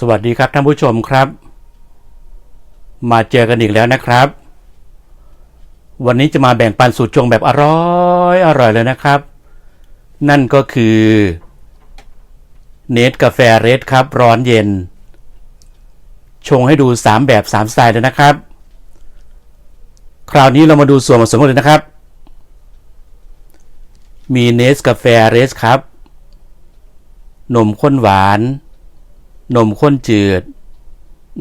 สวัสดีครับท่านผู้ชมครับ มาเจอกันอีกแล้วนะครับ วันนี้จะมาแบ่งปันสูตรจงแบบอร่อยอร่อยเลยนะครับ นั่นก็คือเนสกาแฟเรดครับ ร้อนเย็น ชงให้ดู 3 แบบ 3 สไตล์เลยนะครับ คราวนี้เรามาดูส่วนผสมกันเลยนะครับ มีเนสกาแฟเรสครับนมข้นหวาน นมข้นจืด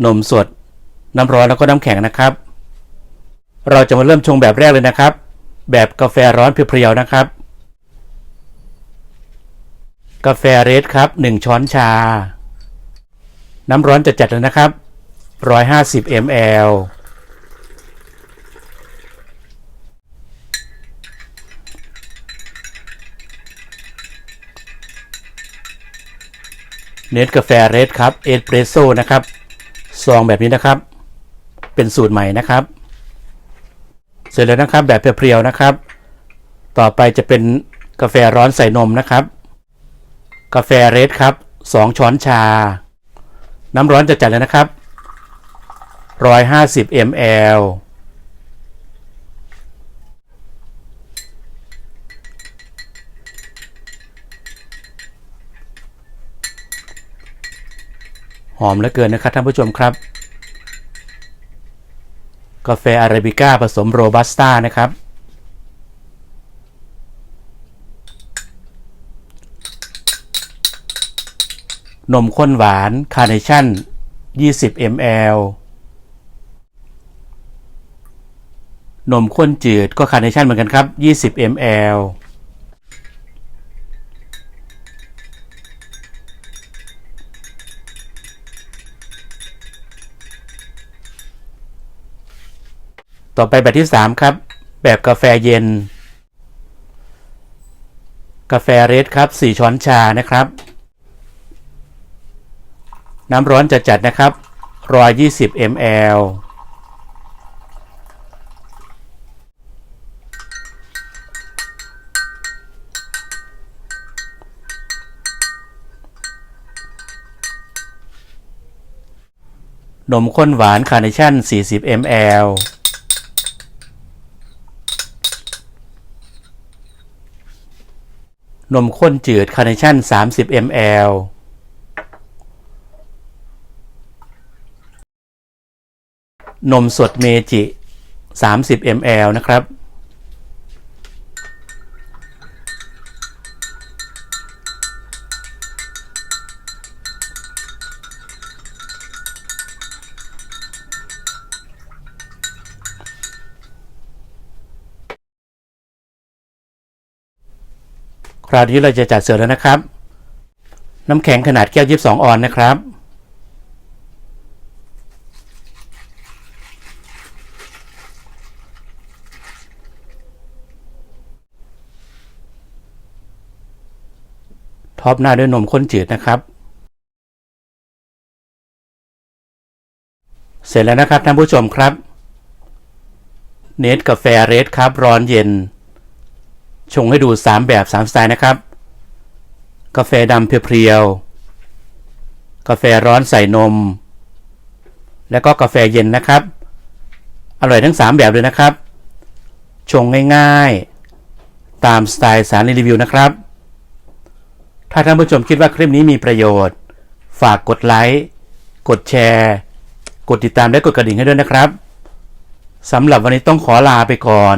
นมสด น้ำร้อนแล้วก็น้ำแข็งนะครับ เราจะมาเริ่มชงแบบแรกเลยนะครับ แบบกาแฟร้อนเพียวๆนะครับ กาแฟเรดครับ 1 ช้อนชา น้ำร้อนจะจัดๆเลยนะครับ 150 ml เนสกาแฟเรดครับเอสเปรสโซ่นะครับซองแบบนี้นะครับ เป็นสูตรใหม่นะครับ เสร็จแล้วนะครับแบบเพียวๆนะครับ ต่อไปจะเป็นกาแฟร้อนใส่นมนะครับ กาแฟเรดครับ2ช้อนชา น้ำร้อนจะจัดเลยนะครับ150 ml หอมเหลือเกินนะครับท่านผู้ชมครับ กาแฟอาราบิก้าผสมโรบัสต้านะครับ นมข้นหวานคาร์เนชั่น 20 ml นมข้นจืดก็คาร์เนชั่นเหมือนกันครับ 20 ml ต่อไปแบบที่ 3 ครับ แบบกาแฟเย็น กาแฟเรดครับ 4 ช้อนชานะครับ น้ำร้อนจะจัดนะครับ120 ml นมข้นหวานคาร์เนชั่น 40 ml นมข้นจืดคาร์เนชั่น 30 ml นมสดเมจิ 30 ml นะครับ คราวนี้เราจะจัดเสิร์ฟแล้วนะครับ น้ำแข็งขนาดแก้ว22ออนนะครับ ท็อปหน้าด้วยนมข้นจืดนะครับ เสร็จแล้วนะครับท่านผู้ชมครับ เนสกาแฟเรดครับ ร้อนเย็น ชงให้ดู 3 แบบ 3 สไตล์นะครับ กาแฟดำเพียวๆ กาแฟร้อนใส่นม แล้วก็กาแฟเย็นนะครับ อร่อยทั้ง 3 แบบเลยนะครับ ชงง่ายๆ ตามสไตล์สารรีวิวนะครับ ถ้าท่านผู้ชมคิดว่าคลิปนี้มีประโยชน์ ฝากกดไลค์ กดแชร์ กดติดตามและกดกระดิ่งให้ด้วยนะครับสำหรับวันนี้ต้องขอลาไปก่อน